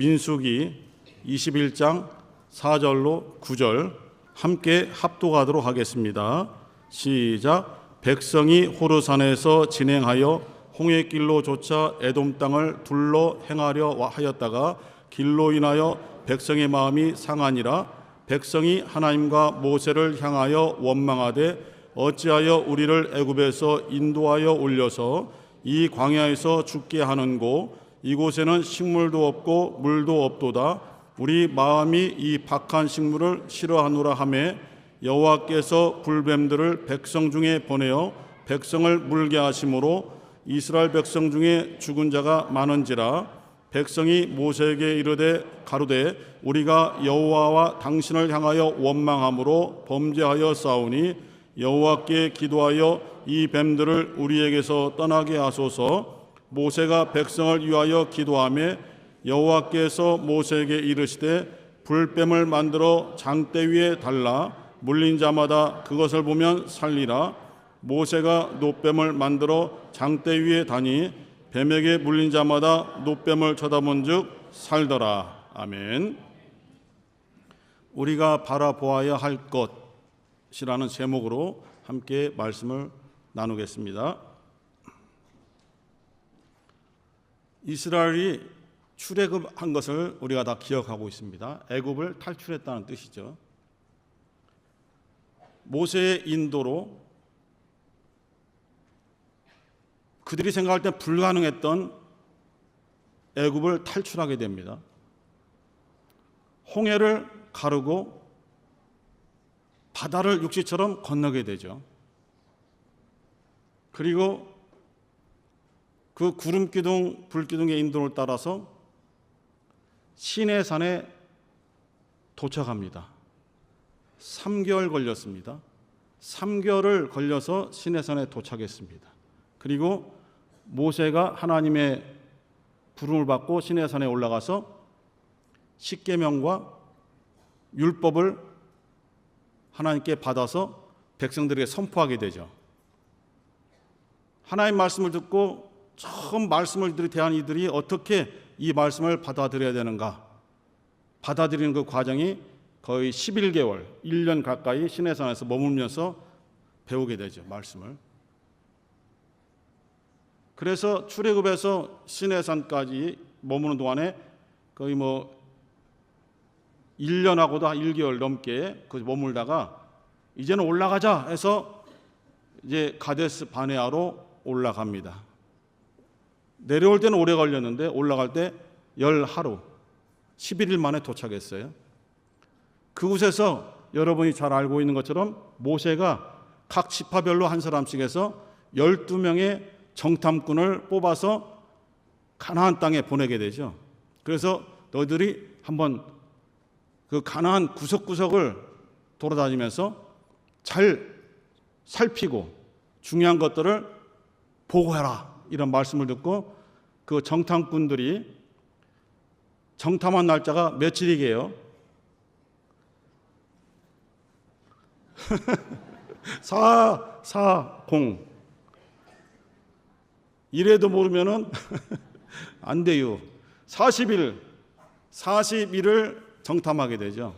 민수기 21장 4절로 9절 함께 합독하도록 하겠습니다. 시작. 백성이 호르산에서 진행하여 홍해길로 조차 에돔 땅을 둘러 행하려 하였다가 길로 인하여 백성의 마음이 상하니라 백성이 하나님과 모세를 향하여 원망하되 어찌하여 우리를 애굽에서 인도하여 올려서 이 광야에서 죽게 하는고 이곳에는 식물도 없고 물도 없도다. 우리 마음이 이 박한 식물을 싫어하노라 하매 여호와께서 불뱀들을 백성 중에 보내어 백성을 물게 하심으로 이스라엘 백성 중에 죽은 자가 많은지라. 백성이 모세에게 이르되 가로되 우리가 여호와와 당신을 향하여 원망함으로 범죄하여 싸우니 여호와께 기도하여 이 뱀들을 우리에게서 떠나게 하소서 모세가 백성을 위하여 기도하며 여호와께서 모세에게 이르시되 불뱀을 만들어 장대 위에 달라 물린 자마다 그것을 보면 살리라 모세가 노뱀을 만들어 장대 위에 다니 뱀에게 물린 자마다 노뱀을 쳐다본즉 살더라 아멘. 우리가 바라보아야 할 것이라는 제목으로 함께 말씀을 나누겠습니다. 이스라엘이 출애굽한 것을 우리가 다 기억하고 있습니다. 애굽을 탈출했다는 뜻이죠. 모세의 인도로 그들이 생각할 때 불가능했던 애굽을 탈출하게 됩니다. 홍해를 가르고 바다를 육지처럼 건너게 되죠. 그리고 그 구름 기둥, 불 기둥의 인도를 따라서 시내산에 도착합니다. 3개월 걸렸습니다. 3개월을 걸려서 시내산에 도착했습니다. 그리고 모세가 하나님의 부름을 받고 시내산에 올라가서 십계명과 율법을 하나님께 받아서 백성들에게 선포하게 되죠. 하나님 말씀을 듣고 처음 말씀을 대한 이들이 어떻게 이 말씀을 받아들여야 되는가? 받아들이는 그 과정이 거의 11개월, 1년 가까이 시내산에서 머물면서 배우게 되죠, 말씀을. 그래서 출애굽에서 시내산까지 머무는 동안에 거의 뭐 1년하고도 한 1개월 넘게 그 머물다가 이제는 올라가자 해서 이제 가데스 바네아로 올라갑니다. 내려올 때는 오래 걸렸는데 올라갈 때 열 하루 11일 만에 도착했어요. 그곳에서 여러분이 잘 알고 있는 것처럼 모세가 각 지파별로 한 사람씩 해서 12명의 정탐꾼을 뽑아서 가나안 땅에 보내게 되죠. 그래서 너희들이 한번 그 가나안 구석구석을 돌아다니면서 잘 살피고 중요한 것들을 보고해라 이런 말씀을 듣고 그 정탐꾼들이 정탐한 날짜가 며칠이게요? 사, 사, 공. 이래도 모르면은 안 돼요. 40일, 40일을 정탐하게 되죠.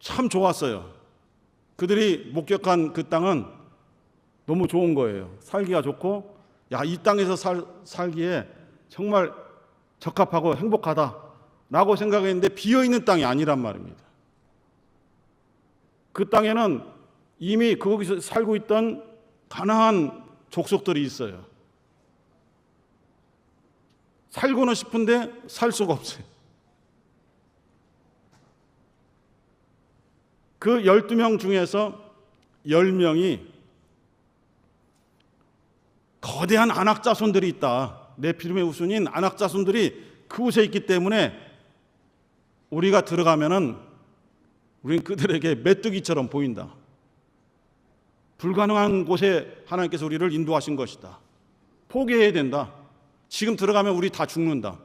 참 좋았어요. 그들이 목격한 그 땅은 너무 좋은 거예요. 살기가 좋고, 야, 이 땅에서 살, 살기에 정말 적합하고 행복하다. 라고 생각했는데 비어있는 땅이 아니란 말입니다. 그 땅에는 이미 거기서 살고 있던 가난한 족속들이 있어요. 살고는 싶은데 살 수가 없어요. 그 12명 중에서 10명이 거대한 안악자손들이 있다. 네피림의 우순인 안악자손들이 그곳에 있기 때문에 우리가 들어가면은 우리는 그들에게 메뚜기처럼 보인다. 불가능한 곳에 하나님께서 우리를 인도하신 것이다. 포기해야 된다. 지금 들어가면 우리 다 죽는다.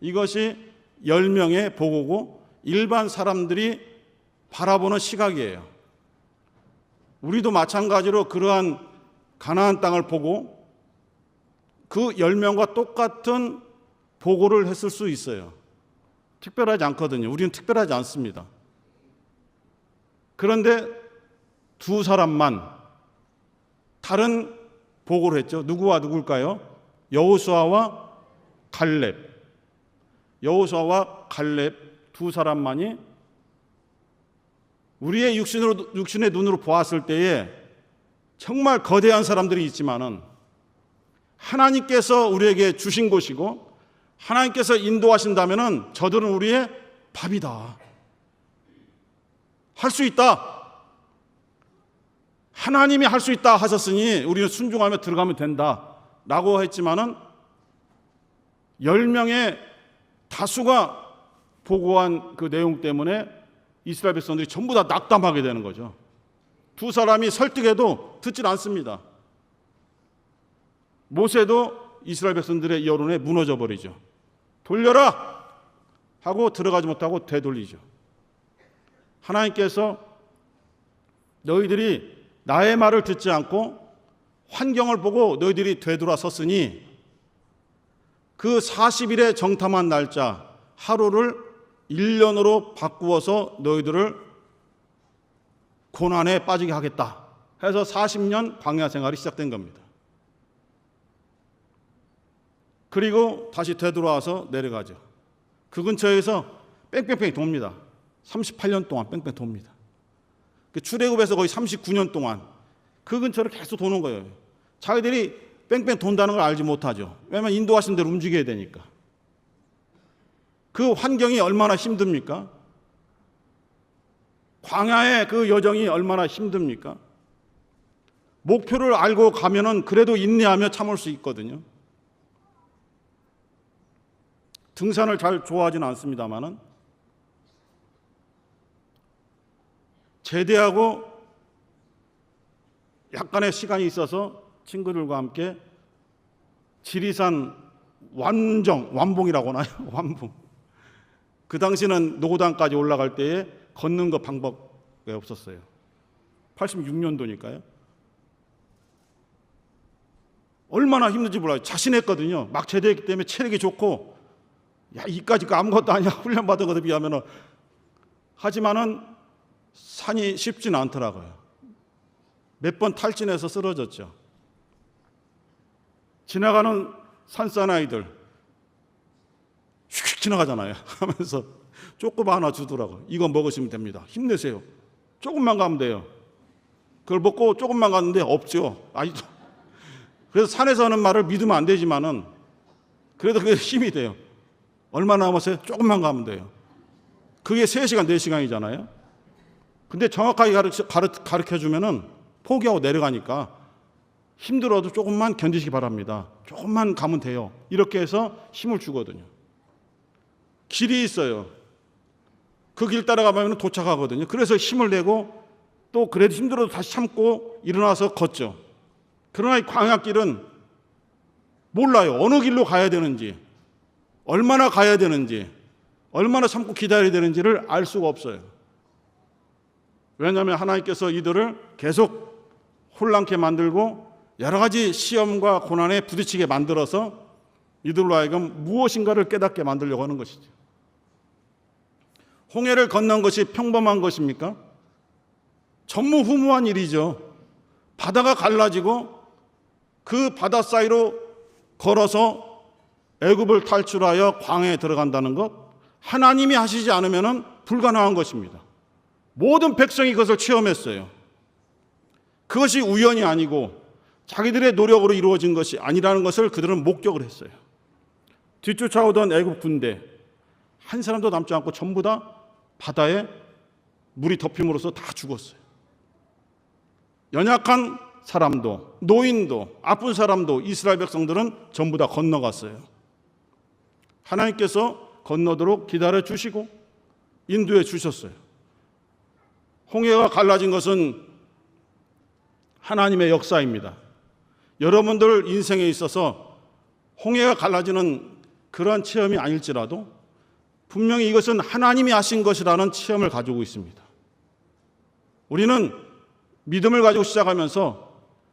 이것이 10명의 보고고 일반 사람들이 바라보는 시각이에요. 우리도 마찬가지로 그러한 가나안 땅을 보고 그 10명과 똑같은 보고를 했을 수 있어요. 특별하지 않거든요. 우리는 특별하지 않습니다. 그런데 두 사람만 다른 보고를 했죠. 누구와 누굴까요? 여호수아와 갈렙. 여호수아와 갈렙 두 사람만이 우리의 육신으로 육신의 눈으로 보았을 때에 정말 거대한 사람들이 있지만은 하나님께서 우리에게 주신 것이고 하나님께서 인도하신다면은 저들은 우리의 밥이다. 할 수 있다. 하나님이 할 수 있다 하셨으니 우리는 순종하며 들어가면 된다. 라고 했지만은 10명의 다수가 보고한 그 내용 때문에 이스라엘 백성들이 전부 다 낙담하게 되는 거죠. 두 사람이 설득해도 듣질 않습니다. 모세도 이스라엘 백성들의 여론에 무너져 버리죠. 돌려라! 하고 들어가지 못하고 되돌리죠. 하나님께서 너희들이 나의 말을 듣지 않고 환경을 보고 너희들이 되돌아섰으니 그 40일의 정탐한 날짜 하루를 1년으로 바꾸어서 너희들을 고난에 빠지게 하겠다. 해서 40년 광야 생활이 시작된 겁니다. 그리고 다시 되돌아와서 내려가죠. 그 근처에서 뺑뺑뺑 돕니다. 38년 동안 뺑뺑 돕니다. 그 출애굽에서 거의 39년 동안 그 근처를 계속 도는 거예요. 자기들이 뺑뺑 돈다는 걸 알지 못하죠. 왜냐하면 인도하신 대로 움직여야 되니까. 그 환경이 얼마나 힘듭니까? 광야의 그 여정이 얼마나 힘듭니까? 목표를 알고 가면은 그래도 인내하며 참을 수 있거든요. 등산을 잘 좋아하지는 않습니다만은 제대하고 약간의 시간이 있어서 친구들과 함께 지리산 완정 완봉이라고 하나요? 완봉. 그 당시는 노고단까지 올라갈 때에 걷는 거 방법이 없었어요. 86년도니까요. 얼마나 힘든지 몰라요. 자신했거든요. 막 제대했기 때문에 체력이 좋고 야 이까지 거 아무것도 아니야 훈련 받은 것에 비하면은 하지만은 산이 쉽지는 않더라고요. 몇 번 탈진해서 쓰러졌죠. 지나가는 산사나이들 휙 지나가잖아요. 하면서 쪼꼬바 하나 주더라고요. 이거 먹으시면 됩니다. 힘내세요. 조금만 가면 돼요. 그걸 먹고 조금만 갔는데 없죠. 아직도. 그래서 산에서 하는 말을 믿으면 안 되지만은 그래도 그게 힘이 돼요. 얼마 남았어요? 조금만 가면 돼요. 그게 3시간, 4시간이잖아요. 근데 정확하게 가르쳐, 주면은 포기하고 내려가니까 힘들어도 조금만 견디시기 바랍니다. 조금만 가면 돼요. 이렇게 해서 힘을 주거든요. 길이 있어요. 그 길 따라가면 도착하거든요. 그래서 힘을 내고 또 그래도 힘들어도 다시 참고 일어나서 걷죠. 그러나 이 광야길은 몰라요. 어느 길로 가야 되는지, 얼마나 가야 되는지, 얼마나 참고 기다려야 되는지를 알 수가 없어요. 왜냐하면 하나님께서 이들을 계속 혼란케 만들고 여러 가지 시험과 고난에 부딪히게 만들어서 이들로 하여금 무엇인가를 깨닫게 만들려고 하는 것이죠. 홍해를 건넌 것이 평범한 것입니까? 전무후무한 일이죠. 바다가 갈라지고 그 바다 사이로 걸어서 애굽을 탈출하여 광해에 들어간다는 것 하나님이 하시지 않으면 불가능한 것입니다. 모든 백성이 그것을 체험했어요. 그것이 우연이 아니고 자기들의 노력으로 이루어진 것이 아니라는 것을 그들은 목격을 했어요. 뒤쫓아오던 애굽 군대 한 사람도 남지 않고 전부 다 바다에 물이 덮임으로써 다 죽었어요. 연약한 사람도 노인도 아픈 사람도 이스라엘 백성들은 전부 다 건너갔어요. 하나님께서 건너도록 기다려 주시고 인도해 주셨어요. 홍해가 갈라진 것은 하나님의 역사입니다. 여러분들 인생에 있어서 홍해가 갈라지는 그러한 체험이 아닐지라도 분명히 이것은 하나님이 하신 것이라는 체험을 가지고 있습니다. 우리는 믿음을 가지고 시작하면서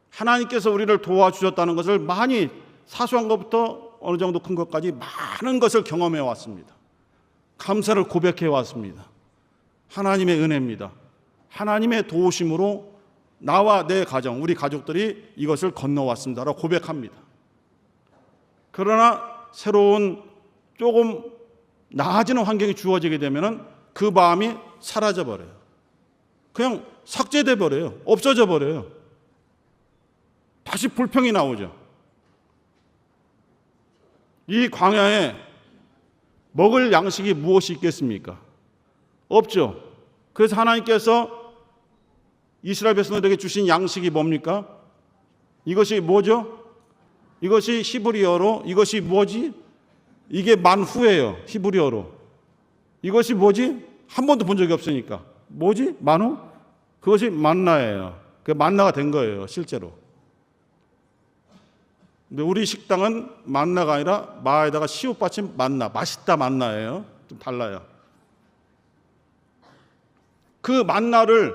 하나님께서 우리를 도와주셨다는 것을 많이 사소한 것부터 어느 정도 큰 것까지 많은 것을 경험해 왔습니다. 감사를 고백해 왔습니다. 하나님의 은혜입니다. 하나님의 도우심으로 나와 내 가정, 우리 가족들이 이것을 건너왔습니다라고 고백합니다. 그러나 새로운 조금 나아지는 환경이 주어지게 되면은 그 마음이 사라져 버려요. 그냥 삭제돼 버려요. 없어져 버려요. 다시 불평이 나오죠. 이 광야에 먹을 양식이 무엇이 있겠습니까? 없죠. 그래서 하나님께서 이스라엘 백성들에게 주신 양식이 뭡니까? 이것이 뭐죠? 이것이 히브리어로 이것이 뭐지? 이게 만후예요. 히브리어로. 이것이 뭐지? 한 번도 본 적이 없으니까. 뭐지? 만후? 그것이 만나예요. 그 만나가 된 거예요, 실제로. 근데 우리 식당은 만나가 아니라 마에다가 시옷 받침 만나, 맛있다 만나예요. 좀 달라요. 그 만나를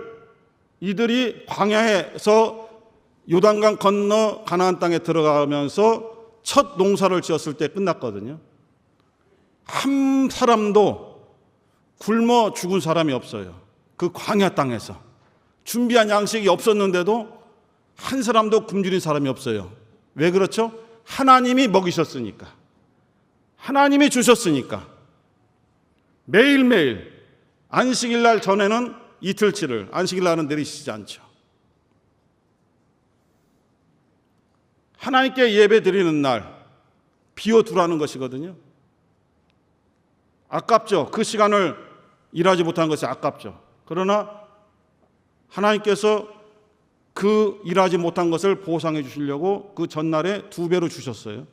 이들이 광야에서 요단강 건너 가나안 땅에 들어가면서 첫 농사를 지었을 때 끝났거든요. 한 사람도 굶어 죽은 사람이 없어요. 그 광야 땅에서 준비한 양식이 없었는데도 한 사람도 굶주린 사람이 없어요. 왜 그렇죠? 하나님이 먹이셨으니까. 하나님이 주셨으니까. 매일매일 안식일 날 전에는 이틀치를 안식일 날은 내리시지 않죠. 하나님께 예배 드리는 날 비워 두라는 것이거든요. 아깝죠. 그 시간을 일하지 못한 것이 아깝죠. 그러나 하나님께서 그 일하지 못한 것을 보상해 주시려고 그 전날에 두 배로 주셨어요.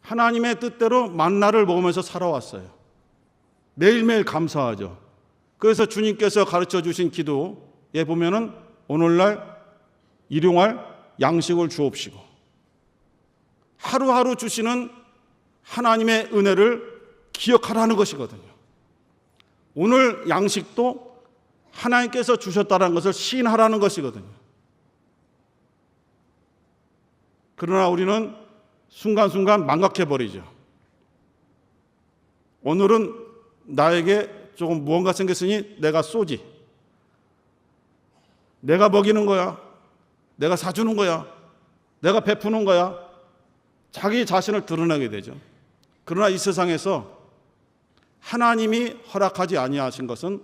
하나님의 뜻대로 만나를 먹으면서 살아왔어요. 매일매일 감사하죠. 그래서 주님께서 가르쳐 주신 기도에 보면은 오늘날 일용할 양식을 주옵시고 하루하루 주시는 하나님의 은혜를 기억하라는 것이거든요. 오늘 양식도 하나님께서 주셨다는 것을 시인하라는 것이거든요. 그러나 우리는 순간순간 망각해 버리죠. 오늘은 나에게 조금 무언가 생겼으니 내가 쏘지. 내가 먹이는 거야. 내가 사주는 거야. 내가 베푸는 거야. 자기 자신을 드러내게 되죠. 그러나 이 세상에서 하나님이 허락하지 아니하신 것은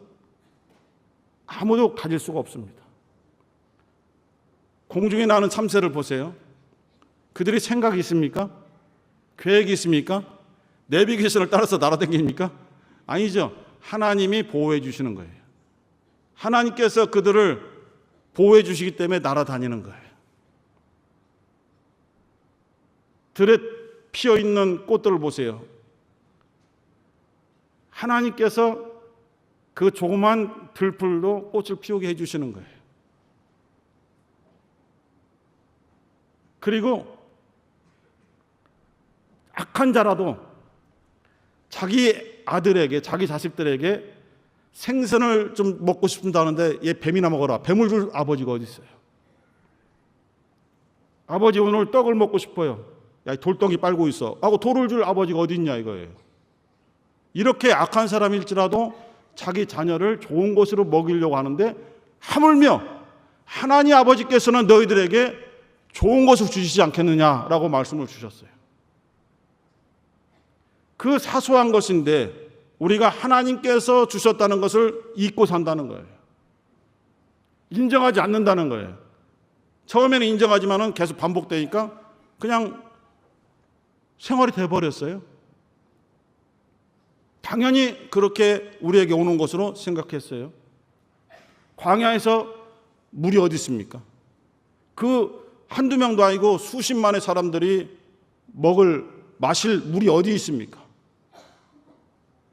아무도 가질 수가 없습니다. 공중에 나는 참새를 보세요. 그들이 생각이 있습니까? 계획이 있습니까? 내비게이션을 따라서 날아다닙니까? 아니죠. 하나님이 보호해 주시는 거예요. 하나님께서 그들을 보호해 주시기 때문에 날아다니는 거예요. 들에 피어 있는 꽃들을 보세요. 하나님께서 그 조그만 들풀로 꽃을 피우게 해 주시는 거예요. 그리고 악한 자라도 자기 아들에게 자기 자식들에게 생선을 좀 먹고 싶다는데 얘 뱀이나 먹어라. 뱀을 줄 아버지가 어디 있어요? 아버지 오늘 떡을 먹고 싶어요. 야, 돌덩이 빨고 있어. 하고 돌을 줄 아버지가 어디 있냐 이거예요. 이렇게 악한 사람일지라도 자기 자녀를 좋은 것으로 먹이려고 하는데 하물며 하나님 아버지께서는 너희들에게 좋은 것을 주시지 않겠느냐라고 말씀을 주셨어요. 그 사소한 것인데 우리가 하나님께서 주셨다는 것을 잊고 산다는 거예요. 인정하지 않는다는 거예요. 처음에는 인정하지만은 계속 반복되니까 그냥 생활이 돼 버렸어요. 당연히 그렇게 우리에게 오는 것으로 생각했어요. 광야에서 물이 어디 있습니까? 그 한두 명도 아니고 수십만의 사람들이 먹을 마실 물이 어디 있습니까?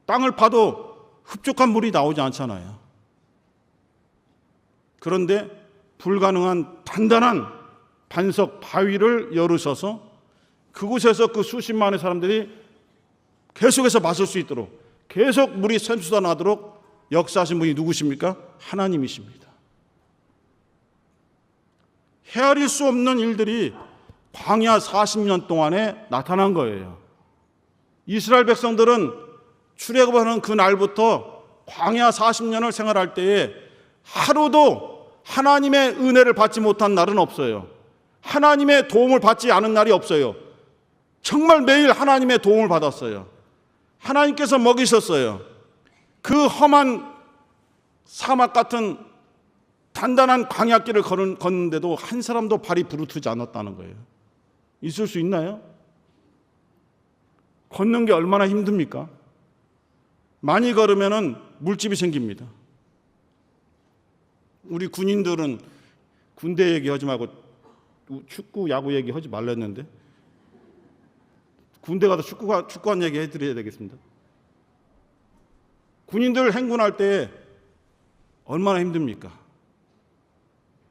땅을 파도 흡족한 물이 나오지 않잖아요. 그런데 불가능한 단단한 반석 바위를 열으셔서 그곳에서 그 수십만의 사람들이 계속해서 마실 수 있도록 계속 물이 샘솟아 나도록 역사하신 분이 누구십니까? 하나님이십니다. 헤아릴 수 없는 일들이 광야 40년 동안에 나타난 거예요. 이스라엘 백성들은 출애굽하는 그 날부터 광야 40년을 생활할 때에 하루도 하나님의 은혜를 받지 못한 날은 없어요. 하나님의 도움을 받지 않은 날이 없어요. 정말 매일 하나님의 도움을 받았어요. 하나님께서 먹이셨어요. 그 험한 사막 같은 단단한 광야길을 걷는데도 한 사람도 발이 부르트지 않았다는 거예요. 있을 수 있나요? 걷는 게 얼마나 힘듭니까? 많이 걸으면은 물집이 생깁니다. 우리 군인들은 군대 얘기하지 말고 축구, 야구 얘기하지 말랬는데 군대 가서 축구가 축구한 얘기 해드려야 되겠습니다. 군인들 행군할 때 얼마나 힘듭니까?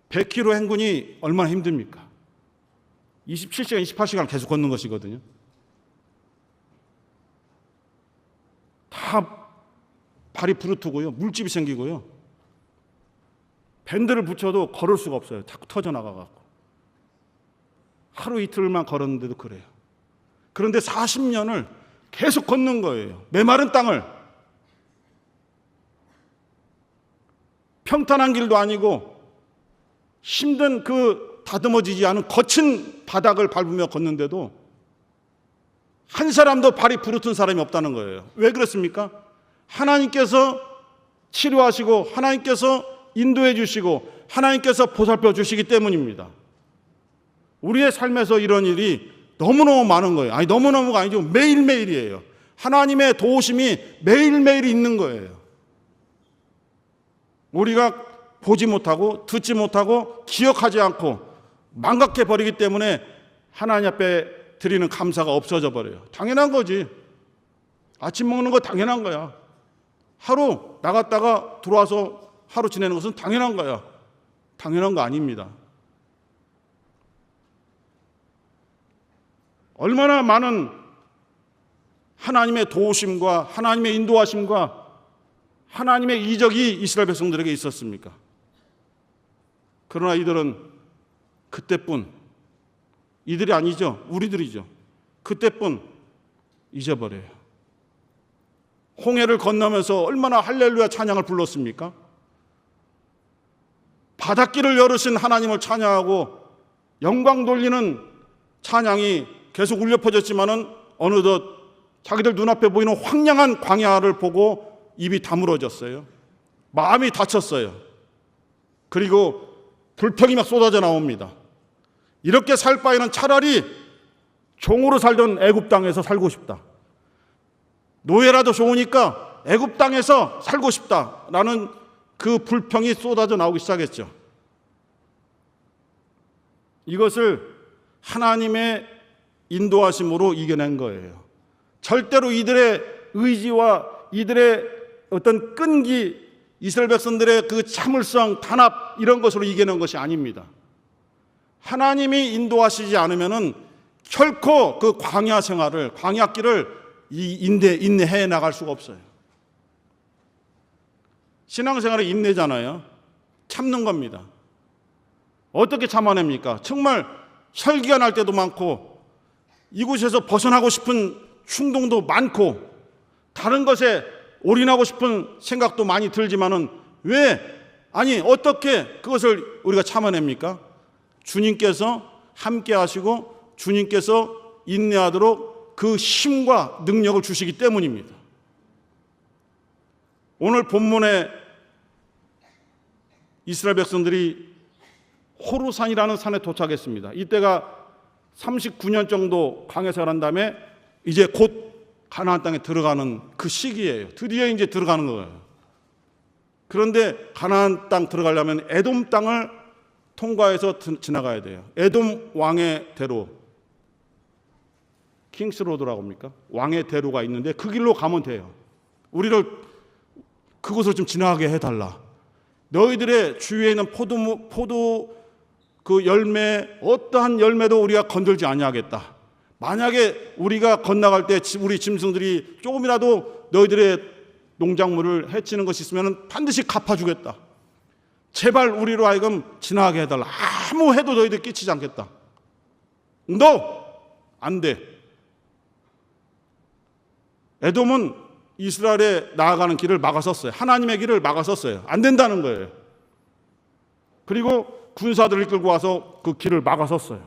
100km 행군이 얼마나 힘듭니까? 27시간, 28시간 계속 걷는 것이거든요. 다 발이 부르트고요. 물집이 생기고요. 밴드를 붙여도 걸을 수가 없어요. 자꾸 터져 나가갖고. 하루 이틀만 걸었는데도 그래요. 그런데 40년을 계속 걷는 거예요. 메마른 땅을. 평탄한 길도 아니고 힘든 그 다듬어지지 않은 거친 바닥을 밟으며 걷는데도 한 사람도 발이 부르튼 사람이 없다는 거예요. 왜 그렇습니까? 하나님께서 치료하시고 하나님께서 인도해 주시고 하나님께서 보살펴 주시기 때문입니다. 우리의 삶에서 이런 일이 너무너무 많은 거예요. 아니, 너무너무가 아니죠. 매일매일이에요. 하나님의 도우심이 매일매일 있는 거예요. 우리가 보지 못하고 듣지 못하고 기억하지 않고 망각해 버리기 때문에 하나님 앞에 드리는 감사가 없어져 버려요. 당연한 거지. 아침 먹는 거 당연한 거야. 하루 나갔다가 들어와서 하루 지내는 것은 당연한 거야. 당연한 거 아닙니다. 얼마나 많은 하나님의 도우심과 하나님의 인도하심과 하나님의 이적이 이스라엘 백성들에게 있었습니까? 그러나 이들은 그때뿐 이들이 아니죠. 우리들이죠. 그때뿐 잊어버려요. 홍해를 건너면서 얼마나 할렐루야 찬양을 불렀습니까? 바닷길을 열으신 하나님을 찬양하고 영광 돌리는 찬양이 계속 울려 퍼졌지만은 어느덧 자기들 눈앞에 보이는 황량한 광야를 보고 입이 다물어졌어요. 마음이 다쳤어요. 그리고 불평이 막 쏟아져 나옵니다. 이렇게 살 바에는 차라리 종으로 살던 애굽 땅에서 살고 싶다. 노예라도 좋으니까 애굽 땅에서 살고 싶다라는 그 불평이 쏟아져 나오기 시작했죠. 이것을 하나님의 인도하심으로 이겨낸 거예요. 절대로 이들의 의지와 이들의 어떤 끈기, 이스라엘 백성들의 그 참을성, 단합 이런 것으로 이겨낸 것이 아닙니다. 하나님이 인도하시지 않으면은 결코 그 광야 생활을 광야 길을 이 인내 인내해 나갈 수가 없어요. 신앙생활은 인내잖아요. 참는 겁니다. 어떻게 참아냅니까? 정말 설기가 날 때도 많고 이곳에서 벗어나고 싶은 충동도 많고 다른 것에 올인하고 싶은 생각도 많이 들지만은 왜 아니 어떻게 그것을 우리가 참아냅니까? 주님께서 함께 하시고 주님께서 인내하도록 그 힘과 능력을 주시기 때문입니다. 오늘 본문에 이스라엘 백성들이 호루산이라는 산에 도착했습니다. 이때가 39년 정도 광야생활 한 다음에 이제 곧 가나안 땅에 들어가는 그 시기예요. 드디어 이제 들어가는 거예요. 그런데 가나안 땅 들어가려면 에돔 땅을 통과해서 지나가야 돼요. 에돔 왕의 대로 킹스 로드라고 합니까? 왕의 대로가 있는데 그 길로 가면 돼요. 우리를 그곳을 좀 지나가게 해달라. 너희들의 주위에 있는 포도 포도 그 열매 어떠한 열매도 우리가 건들지 아니하겠다. 만약에 우리가 건너갈 때 우리 짐승들이 조금이라도 너희들의 농작물을 해치는 것이 있으면 반드시 갚아주겠다. 제발 우리로 하여금 지나가게 해달라. 아무 해도 너희들 끼치지 않겠다. No! 안 돼. 에돔은 이스라엘에 나아가는 길을 막아섰어요. 하나님의 길을 막아섰어요. 안 된다는 거예요. 그리고 군사들을 끌고 와서 그 길을 막아섰어요.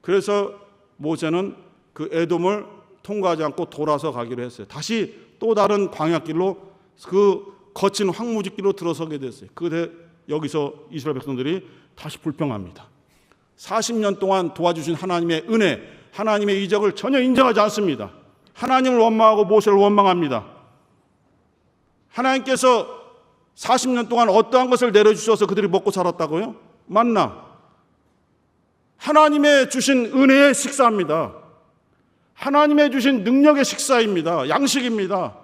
그래서 모세는 그 에돔을 통과하지 않고 돌아서 가기로 했어요. 다시 또 다른 광야길로 그 거친 황무지길로 들어서게 됐어요. 그때 여기서 이스라엘 백성들이 다시 불평합니다. 40년 동안 도와주신 하나님의 은혜, 하나님의 이적을 전혀 인정하지 않습니다. 하나님을 원망하고 모세를 원망합니다. 하나님께서 40년 동안 어떠한 것을 내려주셔서 그들이 먹고 살았다고요? 만나. 하나님의 주신 은혜의 식사입니다. 하나님의 주신 능력의 식사입니다. 양식입니다.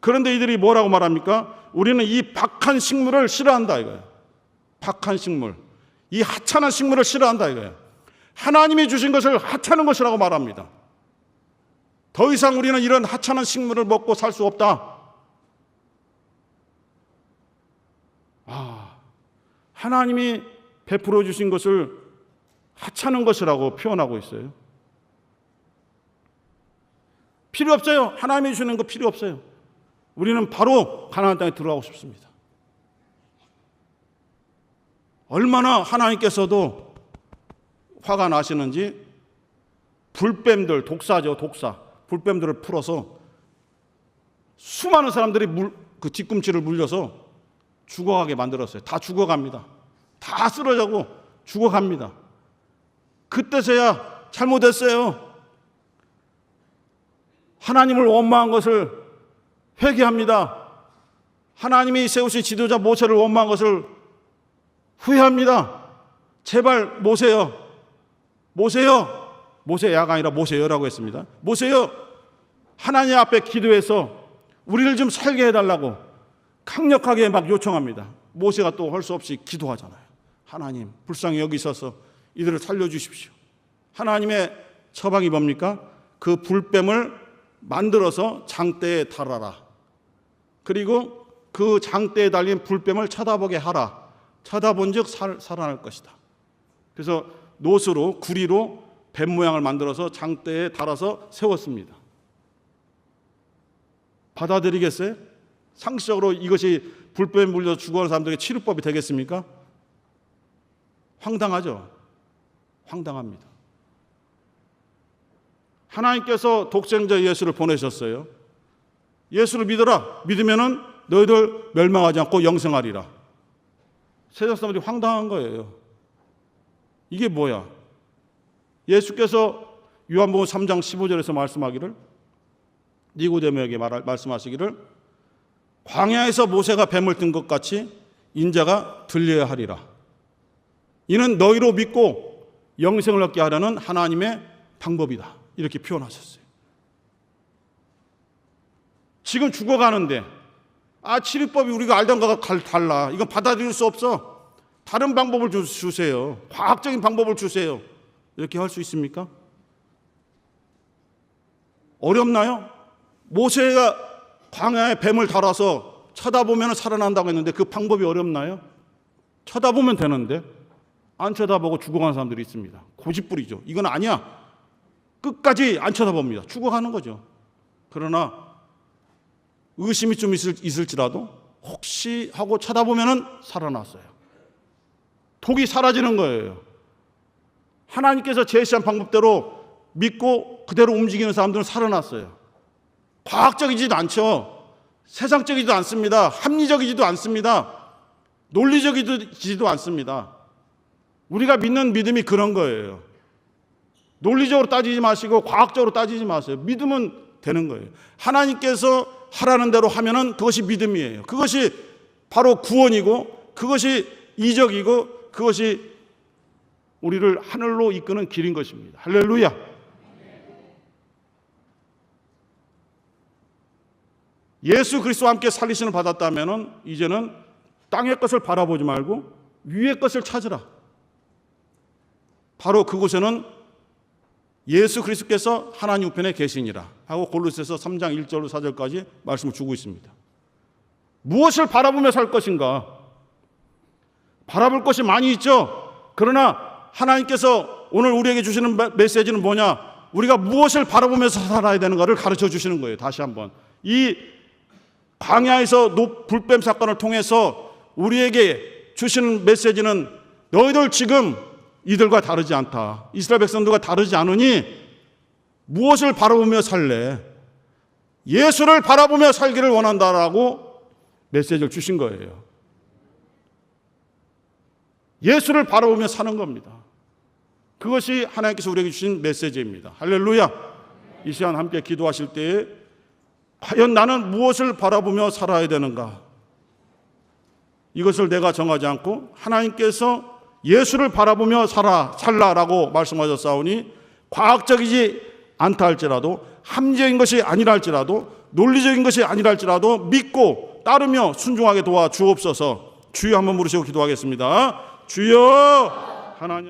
그런데 이들이 뭐라고 말합니까? 우리는 이 박한 식물을 싫어한다 이거예요. 박한 식물. 이 하찮은 식물을 싫어한다 이거예요. 하나님이 주신 것을 하찮은 것이라고 말합니다. 더 이상 우리는 이런 하찮은 식물을 먹고 살 수 없다. 하나님이 베풀어 주신 것을 하찮은 것이라고 표현하고 있어요. 필요 없어요. 하나님이 주시는 거 필요 없어요. 우리는 바로 가나안 땅에 들어가고 싶습니다. 얼마나 하나님께서도 화가 나시는지 불뱀들 독사죠 독사 불뱀들을 풀어서 수많은 사람들이 물, 그 뒤꿈치를 물려서 죽어가게 만들었어요. 다 죽어갑니다. 다 쓰러져고 죽어갑니다. 그때서야 잘못했어요. 하나님을 원망한 것을 회개합니다. 하나님이 세우신 지도자 모세를 원망한 것을 후회합니다. 제발 모세요. 모세요. 모세야가 아니라 모세여라고 했습니다. 모세요. 하나님 앞에 기도해서 우리를 좀 살게 해달라고 강력하게 막 요청합니다. 모세가 또 할 수 없이 기도하잖아요. 하나님, 불쌍히 여기 있어서 이들을 살려주십시오. 하나님의 처방이 뭡니까? 그 불뱀을 만들어서 장대에 달아라. 그리고 그 장대에 달린 불뱀을 쳐다보게 하라. 쳐다본 즉 살 아날 것이다. 그래서 노스로 구리로 뱀 모양을 만들어서 장대에 달아서 세웠습니다. 받아들이겠어요? 상식적으로 이것이 불뱀 물려 죽어가는 사람들에게 치료법이 되겠습니까? 황당하죠. 황당합니다. 하나님께서 독생자 예수를 보내셨어요. 예수를 믿어라. 믿으면은 너희들 멸망하지 않고 영생하리라. 세상 사람들이 황당한 거예요. 이게 뭐야? 예수께서 요한복음 3장 15절에서 말씀하기를 니고데모에게 말, 말씀하시기를 광야에서 모세가 뱀을 든 것 같이 인자가 들려야 하리라. 이는 너희로 믿고 영생을 얻게 하려는 하나님의 방법이다. 이렇게 표현하셨어요. 지금 죽어가는데 아 치료법이 우리가 알던 거가 달라. 이건 받아들일 수 없어. 다른 방법을 주세요. 과학적인 방법을 주세요. 이렇게 할 수 있습니까? 어렵나요? 모세가 광야에 뱀을 달아서 쳐다보면 살아난다고 했는데 그 방법이 어렵나요? 쳐다보면 되는데 안 쳐다보고 죽어가는 사람들이 있습니다. 고집부리죠. 이건 아니야. 끝까지 안 쳐다봅니다. 죽어가는 거죠. 그러나 의심이 좀 있을, 있을지라도 혹시 하고 쳐다보면 살아났어요. 독이 사라지는 거예요. 하나님께서 제시한 방법대로 믿고 그대로 움직이는 사람들은 살아났어요. 과학적이지도 않죠. 세상적이지도 않습니다. 합리적이지도 않습니다. 논리적이지도 않습니다. 우리가 믿는 믿음이 그런 거예요. 논리적으로 따지지 마시고 과학적으로 따지지 마세요. 믿으면 되는 거예요. 하나님께서 하라는 대로 하면은 그것이 믿음이에요. 그것이 바로 구원이고 그것이 이적이고 그것이 우리를 하늘로 이끄는 길인 것입니다. 할렐루야. 예수 그리스도와 함께 살리심을 받았다면은 이제는 땅의 것을 바라보지 말고 위의 것을 찾으라. 바로 그곳에는 예수 그리스도께서 하나님 우편에 계시니라 하고 골로새서 3장 1절로 4절까지 말씀을 주고 있습니다. 무엇을 바라보며 살 것인가? 바라볼 것이 많이 있죠. 그러나 하나님께서 오늘 우리에게 주시는 메- 메시지는 뭐냐? 우리가 무엇을 바라보면서 살아야 되는가를 가르쳐 주시는 거예요. 다시 한번. 이 광야에서 노 불뱀 사건을 통해서 우리에게 주시는 메시지는 너희들 지금 이들과 다르지 않다. 이스라엘 백성들과 다르지 않으니 무엇을 바라보며 살래? 예수를 바라보며 살기를 원한다라고 메시지를 주신 거예요. 예수를 바라보며 사는 겁니다. 그것이 하나님께서 우리에게 주신 메시지입니다. 할렐루야. 이 시간 함께 기도하실 때에 과연 나는 무엇을 바라보며 살아야 되는가? 이것을 내가 정하지 않고 하나님께서 예수를 바라보며 살아 살라라고 말씀하셨사오니 과학적이지 않다 할지라도 함정인 것이 아니라 할지라도 논리적인 것이 아니라 할지라도 믿고 따르며 순종하게 도와 주옵소서. 주여 한번 부르시고 기도하겠습니다. 주여 하나님